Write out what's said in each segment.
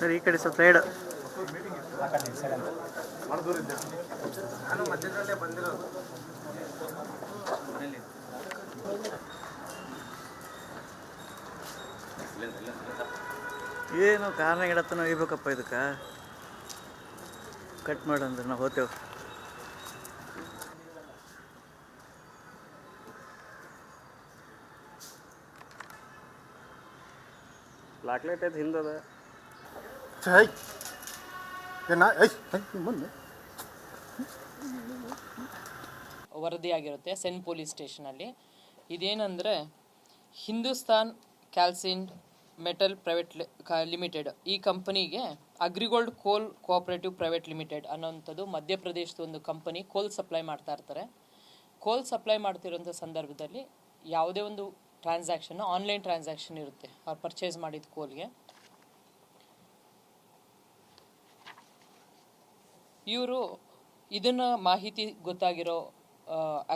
Sir, ಈ ಕಡೆ ಸ್ವಲ್ಪ ಸೈಡ್ ಏನು ಕಾರಣ ಇಡತ್ತನ ಒಯ್ಬೇಕಪ್ಪ ಇದಕ್ಕೆ? ಕಟ್ ಮಾಡಂದ್ರೆ ನಾವು ಹೋತೇವೆ. ಲಾಕ್ಲೇಟ್ ಲೈಟ್ ಐತೆ ಹಿಂದದ. ಮುಂದೆ ವರದಿಯಾಗಿರುತ್ತೆ ಸೆನ್ ಪೊಲೀಸ್ ಸ್ಟೇಷನಲ್ಲಿ ಇದೇನೆಂದರೆ Hindustan calcined metal private limited ಈ ಕಂಪನಿಗೆ ಅಗ್ರಿಗೋಲ್ಡ್ ಕೋಲ್ ಕೋಆಪರೇಟಿವ್ ಪ್ರೈವೇಟ್ ಲಿಮಿಟೆಡ್ ಅನ್ನೋಂಥದ್ದು ಮಧ್ಯಪ್ರದೇಶದ ಒಂದು ಕಂಪನಿ ಕೋಲ್ ಸಪ್ಲೈ ಮಾಡ್ತಾ ಇರ್ತಾರೆ. ಕೋಲ್ ಸಪ್ಲೈ ಮಾಡ್ತಿರೋಂಥ ಸಂದರ್ಭದಲ್ಲಿ ಯಾವುದೇ ಒಂದು ಟ್ರಾನ್ಸಾಕ್ಷನ್ ಆನ್ಲೈನ್ ಟ್ರಾನ್ಸಾಕ್ಷನ್ ಇರುತ್ತೆ. ಅವ್ರು ಪರ್ಚೇಸ್ ಮಾಡಿದ ಕೋಲ್ಗೆ. ಇವರು ಇದನ್ನ ಮಾಹಿತಿ ಗೊತ್ತಾಗಿರೋ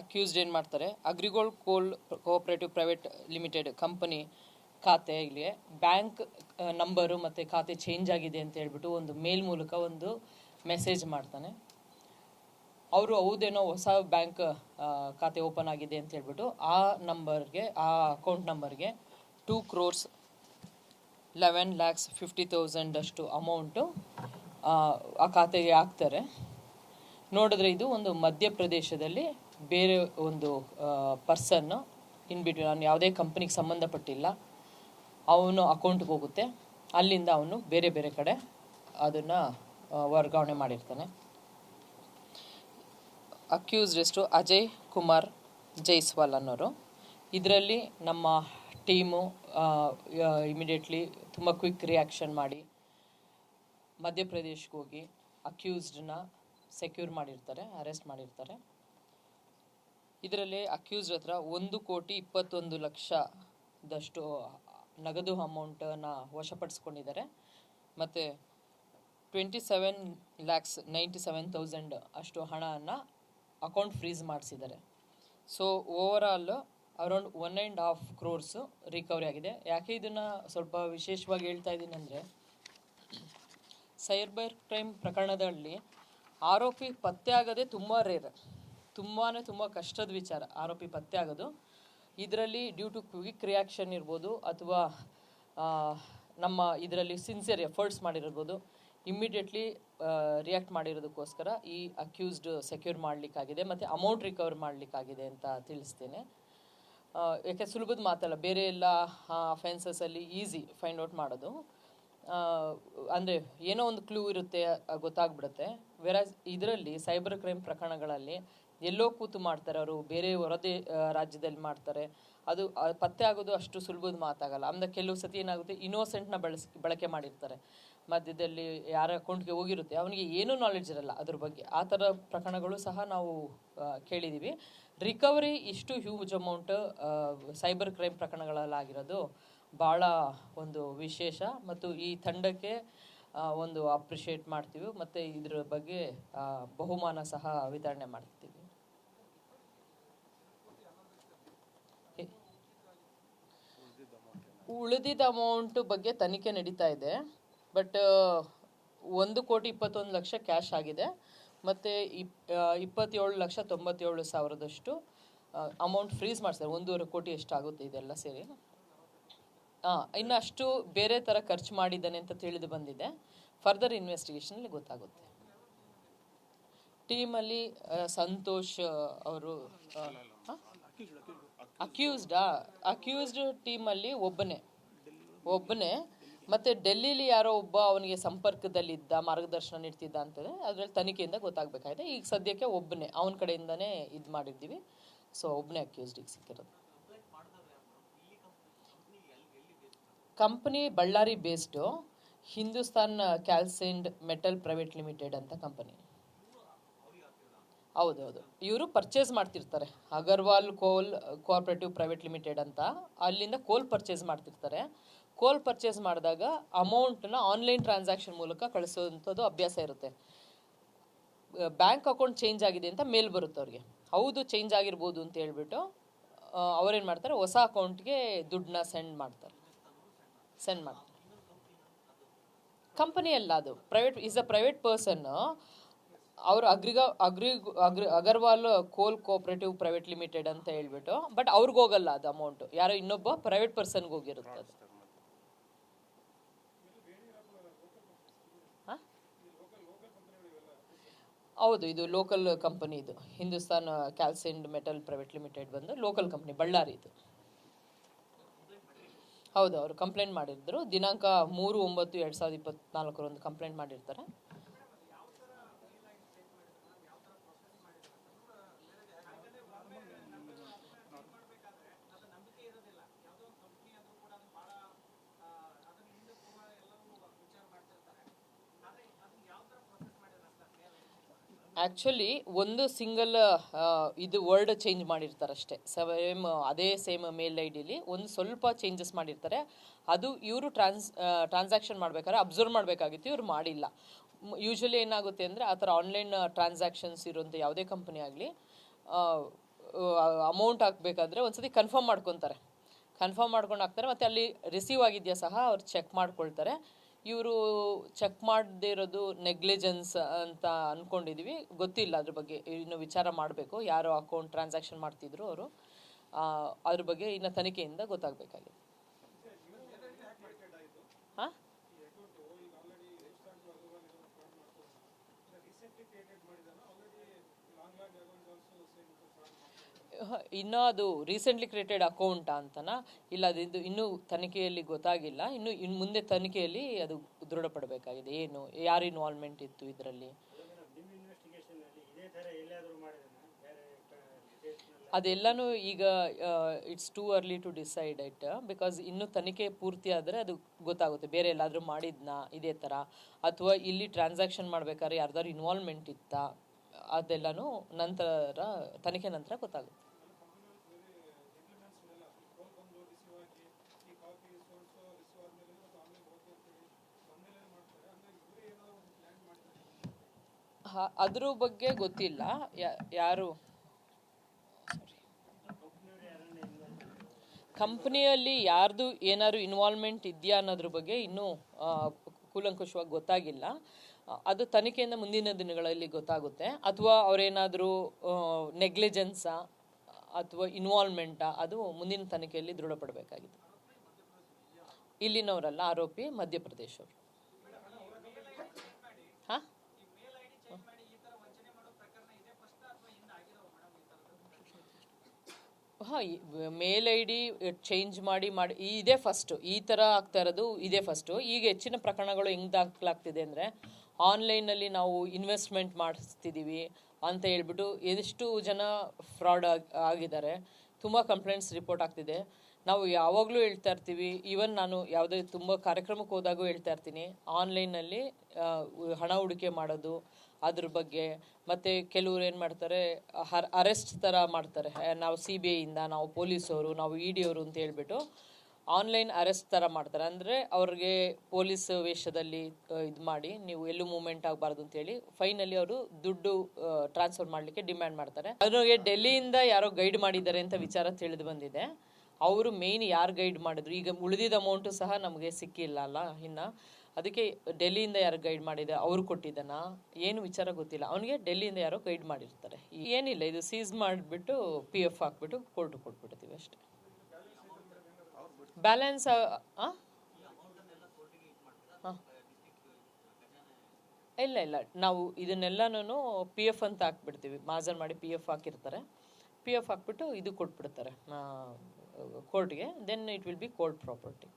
ಅಕ್ಯೂಸ್ಡ್ ಏನು ಮಾಡ್ತಾರೆ? ಅಗ್ರಿಗೋಲ್ಡ್ ಕೋಲ್ ಕೋಆಪರೇಟಿವ್ ಪ್ರೈವೇಟ್ ಲಿಮಿಟೆಡ್ ಕಂಪನಿ ಖಾತೆ ಇಲ್ಲಿ ಬ್ಯಾಂಕ್ ನಂಬರು ಮತ್ತು ಖಾತೆ ಚೇಂಜ್ ಆಗಿದೆ ಅಂತ ಹೇಳ್ಬಿಟ್ಟು ಒಂದು ಮೇಲ್ ಮೂಲಕ ಒಂದು ಮೆಸೇಜ್ ಮಾಡ್ತಾನೆ. ಅವರು ಹೌದೇನೋ ಹೊಸ ಬ್ಯಾಂಕ್ ಖಾತೆ ಓಪನ್ ಆಗಿದೆ ಅಂತ ಹೇಳ್ಬಿಟ್ಟು ಆ ನಂಬರ್ಗೆ, ಆ ಅಕೌಂಟ್ ನಂಬರ್ಗೆ two crores eleven lakhs fifty ತೌಸಂಡಷ್ಟು amount ಆ ಖಾತೆಗೆ ಹಾಕ್ತಾರೆ. ನೋಡಿದ್ರೆ ಇದು ಒಂದು ಮಧ್ಯಪ್ರದೇಶದಲ್ಲಿ ಬೇರೆ ಒಂದು ಪರ್ಸನ್ನು ಇನ್ ಬಿಟ್ವೀನ್ ನಾನು ಯಾವುದೇ ಕಂಪ್ನಿಗೆ ಸಂಬಂಧಪಟ್ಟಿಲ್ಲ. ಅವನು ಅಕೌಂಟ್ಗೆ ಹೋಗುತ್ತೆ. ಅಲ್ಲಿಂದ ಅವನು ಬೇರೆ ಬೇರೆ ಕಡೆ ಅದನ್ನು ವರ್ಗಾವಣೆ ಮಾಡಿರ್ತಾನೆ. ಅಕ್ಯೂಸ್ಡ್ ಎಷ್ಟು? ಅಜಯ್ ಕುಮಾರ್ ಜೈಸ್ವಾಲ್ ಅನ್ನೋರು. ಇದರಲ್ಲಿ ನಮ್ಮ ಟೀಮು ಇಮಿಡಿಯೇಟ್ಲಿ ತುಂಬ ಕ್ವಿಕ್ ರಿಯಾಕ್ಷನ್ ಮಾಡಿ ಮಧ್ಯಪ್ರದೇಶ್ಗೆ ಹೋಗಿ ಅಕ್ಯೂಸ್ಡ್ನ ಸೆಕ್ಯೂರ್ ಮಾಡಿರ್ತಾರೆ, ಅರೆಸ್ಟ್ ಮಾಡಿರ್ತಾರೆ. ಇದರಲ್ಲಿ ಅಕ್ಯೂಸ್ಡ್ ಹತ್ರ ಒಂದು ಕೋಟಿ ಇಪ್ಪತ್ತೊಂದು ಲಕ್ಷದಷ್ಟು ನಗದು ಅಮೌಂಟನ್ನು ವಶಪಡಿಸ್ಕೊಂಡಿದ್ದಾರೆ. ಮತ್ತು twenty seven lakhs ninety seven thousand ಅಷ್ಟು ಹಣವನ್ನು ಅಕೌಂಟ್ ಫ್ರೀಸ್ ಮಾಡಿಸಿದ್ದಾರೆ. So, overall around one and half crores recovery ಆಗಿದೆ. ಯಾಕೆ ಇದನ್ನು ಸ್ವಲ್ಪ ವಿಶೇಷವಾಗಿ ಹೇಳ್ತಾ ಇದ್ದೀನಿ ಅಂದರೆ ಸೈಬರ್ ಕ್ರೈಮ್ ಪ್ರಕರಣದಲ್ಲಿ ಆರೋಪಿ ಪತ್ತೆ ಆಗೋದೇ ತುಂಬ ರೇರ್ ತುಂಬಾ ತುಂಬ ಕಷ್ಟದ ವಿಚಾರ. ಆರೋಪಿ ಪತ್ತೆ ಆಗೋದು ಇದರಲ್ಲಿ ಡ್ಯೂ ಟು ಕ್ವಿಕ್ ರಿಯಾಕ್ಷನ್ ಇರ್ಬೋದು ಅಥವಾ ನಮ್ಮ ಇದರಲ್ಲಿ ಸಿನ್ಸಿಯರ್ ಎಫರ್ಟ್ಸ್ ಮಾಡಿರ್ಬೋದು. ಇಮ್ಮಿಡಿಯೇಟ್ಲಿ ರಿಯಾಕ್ಟ್ ಮಾಡಿರೋದಕ್ಕೋಸ್ಕರ ಈ ಅಕ್ಯೂಸ್ಡ್ ಸೆಕ್ಯೂರ್ ಮಾಡಲಿಕ್ಕಾಗಿದೆ ಮತ್ತು ಅಮೌಂಟ್ ರಿಕವರ್ ಮಾಡಲಿಕ್ಕಾಗಿದೆ ಅಂತ ತಿಳಿಸ್ತೇನೆ. ಯಾಕೆ ಸುಲಭದ ಮಾತಲ್ಲ, ಬೇರೆ ಎಲ್ಲ ಅಫೆನ್ಸಸಲ್ಲಿ ಈಸಿ ಫೈಂಡ್ ಔಟ್ ಮಾಡೋದು. ಅಂದರೆ ಏನೋ ಒಂದು ಕ್ಲೂ ಇರುತ್ತೆ ಗೊತ್ತಾಗ್ಬಿಡುತ್ತೆ. ವೆರಾಸ್ ಇದರಲ್ಲಿ ಸೈಬರ್ ಕ್ರೈಮ್ ಪ್ರಕರಣಗಳಲ್ಲಿ ಎಲ್ಲೋ ಕೂತು ಮಾಡ್ತಾರೆ ಅವರು, ಬೇರೆ ಹೊರದೇ ರಾಜ್ಯದಲ್ಲಿ ಮಾಡ್ತಾರೆ. ಅದು ಪತ್ತೆ ಆಗೋದು ಅಷ್ಟು ಸುಲಭದ ಮಾತಾಗಲ್ಲ. ಅಂದ್ರೆ ಕೆಲವು ಸತಿ ಏನಾಗುತ್ತೆ ಇನ್ನೋಸೆಂಟ್ನ ಬಳಸ್, ಬಳಕೆ ಮಾಡಿರ್ತಾರೆ. ಮಧ್ಯದಲ್ಲಿ ಯಾರ ಅಕೌಂಟ್ಗೆ ಹೋಗಿರುತ್ತೆ, ಅವನಿಗೆ ಏನೂ ನಾಲೆಡ್ಜ್ ಇರಲ್ಲ ಅದ್ರ ಬಗ್ಗೆ. ಆ ಥರ ಪ್ರಕರಣಗಳು ಸಹ ನಾವು ಕೇಳಿದ್ದೀವಿ ರಿಕವರಿ ಇಷ್ಟು ಹ್ಯೂಜ್ ಅಮೌಂಟ್ ಸೈಬರ್ ಕ್ರೈಮ್ ಪ್ರಕರಣಗಳಲ್ಲಾಗಿರೋದು. ಭಾಳ ಒಂದು ವಿಶೇಷ ಮತ್ತು ಈ ತಂಡಕ್ಕೆ ಒಂದು ಅಪ್ರಿಷಿಯೇಟ್ ಮಾಡ್ತೀವಿ ಮತ್ತು ಇದ್ರ ಬಗ್ಗೆ ಬಹುಮಾನ ಸಹ ವಿತರಣೆ ಮಾಡ್ತೀವಿ. ಉಳಿದಿದ್ದ ಅಮೌಂಟ್ ಬಗ್ಗೆ ತನಿಖೆ ನಡೀತಾ ಇದೆ ಬಟ್ ಒಂದು ಕೋಟಿ ಇಪ್ಪತ್ತೊಂದು ಲಕ್ಷ ಕ್ಯಾಶ್ ಆಗಿದೆ, ಮತ್ತು ಇಪ್ ಇಪ್ಪತ್ತೇಳು ಲಕ್ಷ ತೊಂಬತ್ತೇಳು ಸಾವಿರದಷ್ಟು ಅಮೌಂಟ್ ಫ್ರೀಸ್ ಮಾಡ್ತಾರೆ ಒಂದೂವರೆ ಕೋಟಿ ಎಷ್ಟಾಗುತ್ತೆ ಇದೆಲ್ಲ ಸೇರಿ. ಇನ್ನು ಅಷ್ಟು ಬೇರೆ ಥರ ಖರ್ಚು ಮಾಡಿದ್ದಾನೆ ಅಂತ ತಿಳಿದು ಬಂದಿದೆ. ಫರ್ದರ್ ಇನ್ವೆಸ್ಟಿಗೇಷನಲ್ಲಿ ಗೊತ್ತಾಗುತ್ತೆ. ಟೀಮಲ್ಲಿ ಸಂತೋಷ್ ಅವರು ಅಕ್ಯೂಸ್ಡಾ ಅಕ್ಯೂಸ್ಡ್ ಟೀಮಲ್ಲಿ ಒಬ್ಬನೇ. ಒಬ್ಬನೇ. ಮತ್ತೆ ಡೆಲ್ಲಿಲಿ ಯಾರೋ ಒಬ್ಬ ಅವನಿಗೆ ಸಂಪರ್ಕದಲ್ಲಿದ್ದ, ಮಾರ್ಗದರ್ಶನ ನೀಡ್ತಿದ್ದ ಅಂತಂದ್ರೆ ಅದರಲ್ಲಿ ತನಿಖೆಯಿಂದ ಗೊತ್ತಾಗಬೇಕಾಗಿದೆ ಈಗ ಸದ್ಯಕ್ಕೆ ಒಬ್ಬನೇ. ಅವನ ಕಡೆಯಿಂದನೇ ಇದು ಮಾಡಿದ್ದೀವಿ. ಸೊ ಒಬ್ಬನೇ ಅಕ್ಯೂಸ್ಡ್ ಈಗ ಸಿಕ್ಕಿರೋದು. Company Bellary based Hindustan calcined metal private limited ಅಂತ ಕಂಪನಿ. ಹೌದೌದು. ಇವರು ಪರ್ಚೇಸ್ ಮಾಡ್ತಿರ್ತಾರೆ. ಅಗರ್ವಾಲ್ ಕೋಲ್ ಕೋಆಪ್ರೇಟಿವ್ ಪ್ರೈವೇಟ್ ಲಿಮಿಟೆಡ್ ಅಂತ. ಅಲ್ಲಿಂದ ಕೋಲ್ ಪರ್ಚೇಸ್ ಮಾಡ್ತಿರ್ತಾರೆ. ಕೋಲ್ ಪರ್ಚೇಸ್ ಮಾಡಿದಾಗ ಅಮೌಂಟ್ನ ಆನ್ಲೈನ್ ಟ್ರಾನ್ಸಾಕ್ಷನ್ ಮೂಲಕ ಕಳಿಸೋವಂಥದ್ದು ಅಭ್ಯಾಸ ಇರುತ್ತೆ. ಬ್ಯಾಂಕ್ ಅಕೌಂಟ್ ಚೇಂಜ್ ಆಗಿದೆ ಅಂತ ಮೇಲ್ ಬರುತ್ತೆ ಅವ್ರಿಗೆ. ಹೌದು ಚೇಂಜ್ ಆಗಿರ್ಬೋದು ಅಂತ ಹೇಳ್ಬಿಟ್ಟು ಅವ್ರೇನು ಮಾಡ್ತಾರೆ? ಹೊಸ ಅಕೌಂಟ್ಗೆ ದುಡ್ಡನ್ನ ಸೆಂಡ್ ಮಾಡ್ತಾರೆ. ಸೆಂಡ್ ಮಾಡಿ ಕಂಪನಿ ಅಲ್ಲ ಅದು. Private is a private person ಅವರು ಅಗ್ರಿಗ, ಅಗ್ರಿ ಅಗ್ರಿ, ಅಗರ್ವಾಲ್, ಕೋಲ್ ಕೋಆಪರೇಟಿವ್ ಪ್ರೈವೇಟ್ ಲಿಮಿಟೆಡ್ ಅಂತ ಹೇಳ್ಬಿಟ್ಟು ಬಟ್ ಅವ್ರಿಗೆ ಹೋಗಲ್ಲ ಅದು ಅಮೌಂಟ್ ಯಾರೋ ಇನ್ನೊಬ್ಬ ಪ್ರೈವೇಟ್ ಪರ್ಸನ್ಗೆ ಹೋಗಿರುತ್ತೆ ಅದು. ಹೌದು, ಇದು ಲೋಕಲ್ ಕಂಪನಿ ಇದು. Hindustan calcined metal private limited ಬಂದು ಲೋಕಲ್ ಕಂಪನಿ ಬಳ್ಳಾರಿ ಇದು. ಹೌದು ಅವರು ಕಂಪ್ಲೇಂಟ್ ಮಾಡಿದ್ರು. ದಿನಾಂಕ ಮೂರು ಒಂಬತ್ತು ಎರಡು ಸಾವಿರದ ಇಪ್ಪತ್ನಾಲ್ಕರಂದು ಕಂಪ್ಲೇಂಟ್ ಮಾಡಿರ್ತಾರೆ. ಆ್ಯಕ್ಚುಲಿ ಒಂದು ಸಿಂಗಲ್ ಇದು ವರ್ಡ್ ಚೇಂಜ್ ಮಾಡಿರ್ತಾರೆ ಅಷ್ಟೇ ಸೇಮ್ ಅದೇ ಸೇಮ್ ಮೇಲ್ ಐ ಡಿಲಿ ಒಂದು ಸ್ವಲ್ಪ ಚೇಂಜಸ್ ಮಾಡಿರ್ತಾರೆ. ಅದು ಇವರು ಟ್ರಾನ್ಸ್ ಟ್ರಾನ್ಸಾಕ್ಷನ್ ಮಾಡ್ಬೇಕಾದ್ರೆ ಅಬ್ಸರ್ವ್ ಮಾಡಬೇಕಾಗಿತ್ತು, ಇವ್ರು ಮಾಡಿಲ್ಲ. ಯೂಶ್ವಲಿ ಏನಾಗುತ್ತೆ ಅಂದರೆ ಆ ಥರ ಆನ್ಲೈನ್ ಟ್ರಾನ್ಸಾಕ್ಷನ್ಸ್ ಇರುವಂಥ ಯಾವುದೇ ಕಂಪನಿ ಆಗಲಿ ಅಮೌಂಟ್ ಹಾಕಬೇಕಾದ್ರೆ ಒಂದ್ಸತಿ ಕನ್ಫರ್ಮ್ ಮಾಡ್ಕೊತಾರೆ. ಕನ್ಫರ್ಮ್ ಮಾಡ್ಕೊಂಡು ಹಾಕ್ತಾರೆ, ಮತ್ತು ಅಲ್ಲಿ ರಿಸೀವ್ ಆಗಿದೆಯಾ ಸಹ ಅವ್ರು ಚೆಕ್ ಮಾಡ್ಕೊಳ್ತಾರೆ. ಇವರು ಚೆಕ್ ಮಾಡದೇ ಇರೋದು ನೆಗ್ಲಿಜೆನ್ಸ್ ಅಂತ ಅಂದ್ಕೊಂಡಿದ್ದೀವಿ ಗೊತ್ತಿಲ್ಲ ಅದ್ರ ಬಗ್ಗೆ ಇನ್ನು ವಿಚಾರ ಮಾಡಬೇಕು. ಯಾರು ಅಕೌಂಟ್ ಟ್ರಾನ್ಸಾಕ್ಷನ್ ಮಾಡ್ತಿದ್ರು ಅವರು. ಅದ್ರ ಬಗ್ಗೆ ಇನ್ನು ತನಿಖೆಯಿಂದ ಗೊತ್ತಾಗಬೇಕಾಗಿದೆ. ಹಾಂ? ಇನ್ನೂ ಅದು ರೀಸೆಂಟ್ಲಿ ಕ್ರಿಯೇಟೆಡ್ ಅಕೌಂಟ್ ಅಂತನಾ? ಇಲ್ಲ ಅದು ಇನ್ನೂ ತನಿಖೆಯಲ್ಲಿ ಗೊತ್ತಾಗಿಲ್ಲ. ಇನ್ನು ಇನ್ನು ಮುಂದೆ ತನಿಖೆಯಲ್ಲಿ ಅದು ದೃಢಪಡಬೇಕಾಗಿದೆ. ಏನು, ಯಾರು ಇನ್ವಾಲ್ವ್ಮೆಂಟ್ ಇತ್ತು ಇದರಲ್ಲಿ? ಅದೆಲ್ಲನೂ ಈಗ it's too early to decide it because ಇನ್ನೂ ತನಿಖೆ ಪೂರ್ತಿ ಆದರೆ ಅದು ಗೊತ್ತಾಗುತ್ತೆ. ಬೇರೆ ಎಲ್ಲಾದರೂ ಮಾಡಿದ್ನಾ, ಇದೇ ಥರ ಅಥವಾ ಇಲ್ಲಿ ಟ್ರಾನ್ಸಾಕ್ಷನ್ ಮಾಡಬೇಕಾದ್ರೆ ಯಾರ್ದಾದ್ರು ಇನ್ವಾಲ್ವ್ಮೆಂಟ್ ಇತ್ತಾ? ಅದೆಲ್ಲನೂ ನಂತರ, ತನಿಖೆ ನಂತರ ಗೊತ್ತಾಗುತ್ತೆ. ಅದ್ರ ಬಗ್ಗೆ ಗೊತ್ತಿಲ್ಲ. ಯಾರು? ಕಂಪ್ನಿಯಲ್ಲಿ ಯಾರ್ದು ಏನಾದ್ರು ಇನ್ವಾಲ್ವ್ಮೆಂಟ್ ಇದೆಯಾ ಅನ್ನೋದ್ರ ಬಗ್ಗೆ ಇನ್ನೂ ಕೂಲಂಕುಷವಾಗಿ ಗೊತ್ತಾಗಿಲ್ಲ. ಅದು ತನಿಖೆಯಿಂದ ಮುಂದಿನ ದಿನಗಳಲ್ಲಿ ಗೊತ್ತಾಗುತ್ತೆ. ಅಥವಾ ಅವರೇನಾದರೂ ನೆಗ್ಲಿಜೆನ್ಸಾ, ಅಥವಾ ಇನ್ವಾಲ್ವ್ಮೆಂಟಾ, ಅದು ಮುಂದಿನ ತನಿಖೆಯಲ್ಲಿ ದೃಢಪಡಬೇಕಾಗಿದೆ. ಇಲ್ಲಿನವರಲ್ಲ, ಆರೋಪಿ ಮಧ್ಯಪ್ರದೇಶವರು. ಹಾಂ? ಹಾಂ ಮೇಲ್ ಐ ಡಿ ಚೇಂಜ್ ಮಾಡಿ ಮಾಡಿ, ಇದೇ ಫಸ್ಟು, ಈ ಥರ ಆಗ್ತಾ ಇರೋದು ಇದೇ ಫಸ್ಟು. ಈಗ ಹೆಚ್ಚಿನ ಪ್ರಕರಣಗಳು ಹೆಂಗೆ ದಾಖಲಾಗ್ತಿದೆ ಅಂದರೆ ಆನ್ಲೈನಲ್ಲಿ ನಾವು ಇನ್ವೆಸ್ಟ್ಮೆಂಟ್ ಮಾಡಿಸ್ತಿದ್ದೀವಿ ಅಂತ ಹೇಳ್ಬಿಟ್ಟು ಎಷ್ಟು ಜನ ಫ್ರಾಡ್ ಆಗಿದ್ದಾರೆ. ತುಂಬ ಕಂಪ್ಲೇಂಟ್ಸ್ ರಿಪೋರ್ಟ್ ಆಗ್ತಿದೆ. ನಾವು ಯಾವಾಗಲೂ ಹೇಳ್ತಾ ಇರ್ತೀವಿ. ಈವನ್ ನಾನು ಯಾವುದೇ ತುಂಬ ಕಾರ್ಯಕ್ರಮಕ್ಕೆ ಹೋದಾಗೂ ಹೇಳ್ತಾ ಇರ್ತೀನಿ. ಆನ್ಲೈನಲ್ಲಿ ಹಣ ಹೂಡಿಕೆ ಮಾಡೋದು, ಅದ್ರ ಬಗ್ಗೆ ಮತ್ತು ಕೆಲವ್ರು ಏನು ಮಾಡ್ತಾರೆ ಹರ್ ಅರೆಸ್ಟ್ ಥರ ಮಾಡ್ತಾರೆ. ನಾವು ಸಿ ಬಿ ಐಯಿಂದ ನಾವು ಪೊಲೀಸವರು, ನಾವು ಇ ಡಿ ಅವರು ಅಂತ ಹೇಳ್ಬಿಟ್ಟು ಆನ್ಲೈನ್ ಅರೆಸ್ಟ್ ಥರ ಮಾಡ್ತಾರೆ. ಅಂದರೆ ಅವ್ರಿಗೆ ಪೊಲೀಸ್ ವೇಷದಲ್ಲಿ ಇದು ಮಾಡಿ ನೀವು ಎಲ್ಲೂ ಮೂವ್ಮೆಂಟ್ ಆಗಬಾರ್ದು ಅಂತೇಳಿ ಫೈನಲ್ಲಿ ಅವರು ದುಡ್ಡು ಟ್ರಾನ್ಸ್ಫರ್ ಮಾಡಲಿಕ್ಕೆ ಡಿಮ್ಯಾಂಡ್ ಮಾಡ್ತಾರೆ. ಅವ್ರಿಗೆ ಡೆಲ್ಲಿಯಿಂದ ಯಾರೋ ಗೈಡ್ ಮಾಡಿದ್ದಾರೆ ಅಂತ ವಿಚಾರ ತಿಳಿದು ಬಂದಿದೆ. ಅವರು ಮೇಯ್ನ್ ಯಾರು ಗೈಡ್ ಮಾಡಿದ್ರು? ಈಗ ಉಳಿದಿದ್ದ ಅಮೌಂಟು ಸಹ ನಮಗೆ ಸಿಕ್ಕಿಲ್ಲ ಅಲ್ಲ ಇನ್ನು. ಅದಕ್ಕೆ ಡೆಲ್ಲಿಯಿಂದ ಯಾರು ಗೈಡ್ ಮಾಡಿದೆ, ಅವರು ಕೊಟ್ಟಿದ್ದಾನ ಏನು ವಿಚಾರ ಗೊತ್ತಿಲ್ಲ. ಅವನಿಗೆ ಡೆಲ್ಲಿಯಿಂದ ಯಾರೋ ಗೈಡ್ ಮಾಡಿರ್ತಾರೆ. ಏನಿಲ್ಲ, ಇದು ಸೀಸ್ ಮಾಡಿಬಿಟ್ಟು ಪಿ ಎಫ್ ಹಾಕ್ಬಿಟ್ಟು ಕೋರ್ಟ್ ಕೊಟ್ಬಿಡ್ತೀವಿ ಅಷ್ಟೇ. ಬ್ಯಾಲೆನ್ಸ್ ಇಲ್ಲ ಇಲ್ಲ. ನಾವು ಇದನ್ನೆಲ್ಲನೂ ಪಿ ಎಫ್ ಅಂತ ಹಾಕ್ಬಿಡ್ತೀವಿ. ಮಾಜರ್ ಮಾಡಿ ಪಿ ಎಫ್ ಹಾಕಿರ್ತಾರೆ. ಪಿ ಎಫ್ ಹಾಕ್ಬಿಟ್ಟು ಇದು ಕೊಟ್ಬಿಡ್ತಾರೆ ಕೋರ್ಟ್ಗೆ. Then it will be court property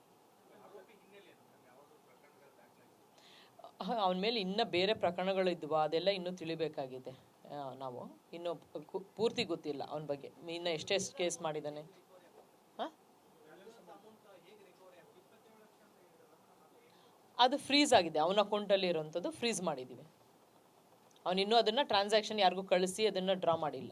ಅವನ ಮೇಲೆ ಇನ್ನೂ ಬೇರೆ ಪ್ರಕರಣಗಳು ಇದ್ವು. ಅದೆಲ್ಲ ಇನ್ನೂ ತಿಳಿಬೇಕಾಗಿದೆ. ನಾವು. ಇನ್ನೂ ಪೂರ್ತಿ ಗೊತ್ತಿಲ್ಲ ಅವನ ಬಗ್ಗೆ. ಇನ್ನು ಎಷ್ಟೆಷ್ಟು ಕೇಸ್ ಮಾಡಿದ್ದಾನೆ. ಅದು ಫ್ರೀಸ್ ಆಗಿದೆ. ಅವನ ಅಕೌಂಟಲ್ಲಿ ಇರೋವಂಥದ್ದು ಫ್ರೀಸ್ ಮಾಡಿದ್ದೀವಿ ಅವನಿನ್ನೂ ಅದನ್ನು ಟ್ರಾನ್ಸಾಕ್ಷನ್ ಯಾರಿಗೂ ಕಳಿಸಿ ಅದನ್ನು ಡ್ರಾ ಮಾಡಿಲ್ಲ.